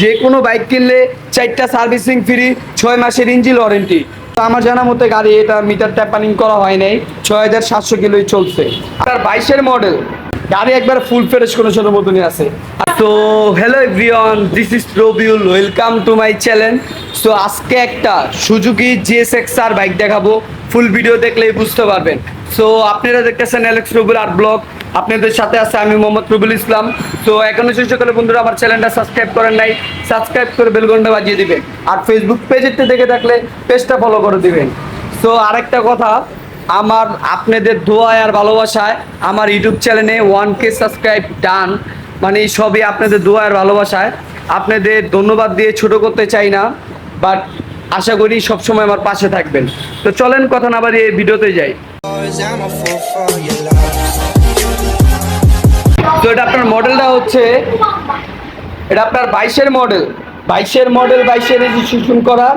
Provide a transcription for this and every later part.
যে কোনো বাইক কিনলে চারটা সার্ভিসিং ফ্রি, ছয় মাসের ইঞ্জিন ওয়ারেন্টি। তো আমার জানা মতে গাড়ি এটা মিটার ট্যাপানিং করা হয় নাই, ছয় হাজার সাতশো কিলোই চলছে। আর বাইশের মডেল গাড়ি একবার ফুল ফ্রেশ কন্ডিশনের মতনই আছে। তো hello everyone this is Rabiul welcome to my channel so আজকে একটা Suzuki GS X R bike দেখাবো। ফুল ভিডিও দেখলেই বুঝতে পারবেন। সো আপনারা দেখতেছেন অ্যালেক্স রবিউল আর ব্লগ আপনাদের সাথে আছে আমি মোহাম্মদ রুবুল ইসলাম। তো এখনও শেষ সকালে বন্ধুরা আমার চ্যানেলটা সাবস্ক্রাইব করেন নাই সাবস্ক্রাইব করে বেলঘন্টা বাজিয়ে দিবেন। আর ফেসবুক পেজেতে দেখে থাকলে পেজটা ফলো করে দিবেন। সো আরেকটা কথা, আমার আপনাদের দোয়া আর ভালোবাসায় আমার ইউটিউব চ্যানেলে ওয়ান কে সাবস্ক্রাইব ডান মানে সবই আপনাদের দোয়া আর ভালোবাসায়। আপনাদের ধন্যবাদ দিয়ে ছোট করতে চাই না বাট আশা করি সবসময় আমার পাশে থাকবেন। তো চলেন কথা না বাড়িয়ে ভিডিওতে যাই। তো এটা আপনার মডেলটা হচ্ছে, এটা আপনার বাইশের মডেল। বাইশের মডেল, বাইশের রেজিস্ট্রেশন করা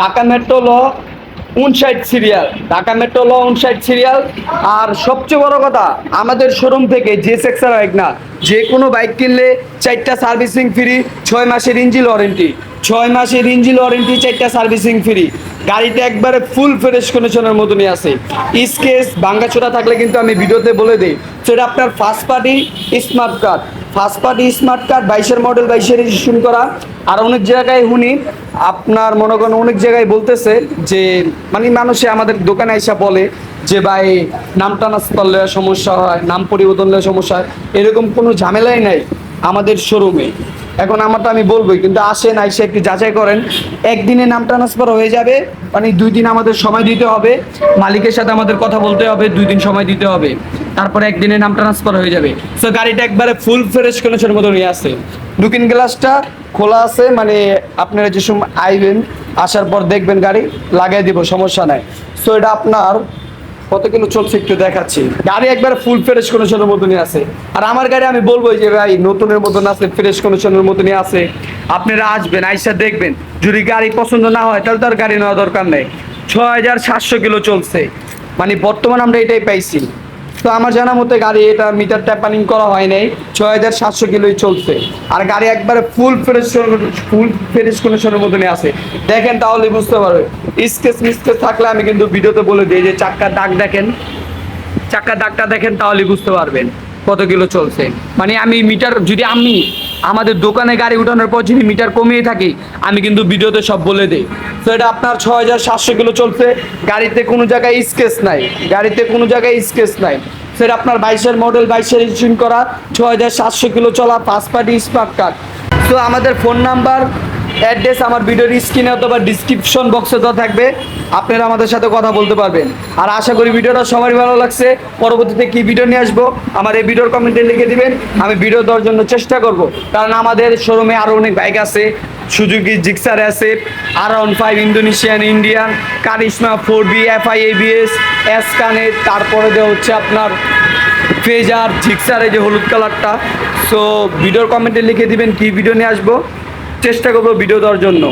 ঢাকা মেট্রো ল উনষাট সিরিয়াল ঢাকা মেট্রো ল উনষাট সিরিয়াল আর সবচেয়ে বড় কথা, আমাদের শোরুম থেকে যে সেক্সার বাইক না, যে কোনো বাইক কিনলে চারটা সার্ভিসিং ফ্রি ছয় মাসের ইঞ্জিন ওয়ারেন্টি ছয় মাসের ইঞ্জিন ওয়ারেন্টি চারটা সার্ভিসিং ফ্রি গাড়িটা একবারে ফুল ফ্রেশ কন্ডিশনের মতনই আছে। স্কেচ ভাঙ্গাচোরা থাকলে কিন্তু আমি ভিডিওতে বলে দিই সেটা আপনার first party smart card first party smart card বাইশের মডেল বাইশের রেজিস্ট্রেশন করা। আর অনেক জায়গায় শুনি আপনার মনে করেন অনেক জায়গায় বলতেছে যে মানে মানুষে আমাদের দোকানে আইসা বলে যে, ভাই, নাম ট্রান্সফার লেওয়া সমস্যা হয়, নাম পরিবর্তন লেওয়া সমস্যা হয়। এরকম কোনো ঝামেলাই নাই আমাদের শোরুমে এখন আমারটা আমি বলবোই, কিন্তু আসেন, আইসে একটু যাচাই করেন। একদিনে নাম ট্রান্সফার হয়ে যাবে মানে দুই দিন আমাদের সময় দিতে হবে। মালিকের সাথে আমাদের কথা বলতে হবে, দুই দিন সময় দিতে হবে। তারপরে একদিনে নাম ট্রান্সফার হয়ে যাবে। সো গাড়িটা একবারে ফুল ফ্রেশ কন্ডিশনের মতো নিয়ে আসে লুকিং গ্লাসটা খোলা আছে মানে আপনারা যে সময় আইবেন, আসার পর দেখবেন গাড়ি লাগাই দিব, সমস্যা নাই। সো এটা আপনার কত কিলো চলছে একটু দেখাচ্ছি। গাড়ি একবার ফুল ফ্রেশ কন্ডিশনের মতনই আছে। আর আমার গাড়ি আমি বলব যে, ভাই, নতুনের মতন আছে ফ্রেশ কন্ডিশনের মতনই আছে। আপনারা আসবেন, আইসা দেখবেন। যদি গাড়ি পছন্দ না হয়, তাহলে তো আর গাড়ি নেওয়া দরকার নেই। ছয় হাজার সাতশো কিলো চলছে। মানে বর্তমান আমরা এটাই পাইছি। তো আমার জানা মতে গাড়ি এটা মিটার ট্যাপানিং করা হয় নাই। ছয় হাজার সাতশো কিলোই চলছে। আর গাড়ি একবারে ফুল ফ্রেশ ফুল ফ্রেশ কন্ডিশনের মতনই আছে। দেখেন তাহলে বুঝতে পারবে। স্কেচ মিসকেচ থাকলে আমি কিন্তু ভিডিওতে বলে দিই যে চাক্কার দাগ দেখেন। চাক্কার দাগটা দেখেন তাহলে বুঝতে পারবেন কত কিলো চলছে। মানে আমি মিটার, যদি আমি আমাদের দোকানে গাড়ি উঠানোর পর যদি মিটার কমিয়ে থাকি, আমি কিন্তু ভিডিওতে সব বলে দিই। তো এটা আপনার ছয় হাজার সাতশো কিলো চলছে। গাড়িতে কোনো জায়গায় স্কেচ নাই। গাড়িতে কোনো জায়গায় স্কেচ নাই। সেটা আপনার বাইশের মডেল, বাইশের রেজিস্ট্রেশন করা। ছয় হাজার সাতশো কিলো চলা পাঁচ পার্টি স্মার্ট কার্ড তো আমাদের ফোন নাম্বার অ্যাড্রেস আমার ভিডিওর স্ক্রিনে অথবা ডিসক্রিপশন বক্সে দেওয়া থাকবে। আপনারা আমাদের সাথে কথা বলতে পারবেন। আর আশা করি ভিডিওটা সবারই ভালো লাগছে। পরবর্তীতে কি ভিডিও নিয়ে আসব? আমার এই ভিডিওর কমেন্টে লিখে দিবেন। আমি ভিডিও দেওয়ার জন্য চেষ্টা করব। কারণ আমাদের শোরুমে আরও অনেক বাইক আছে। সুজুকি জিক্সার আছে আর one five Indonesian Indian Karizma four B F I ABS S কানের তারপরে দেওয়া হচ্ছে আপনার ফেজার জিক্সার এই যে হলুদ কালারটা সো ভিডিওর কমেন্টে লিখে দিবেন কি ভিডিও নিয়ে আসব। চেষ্টা করব ভিডিও দেওয়ার জন্য।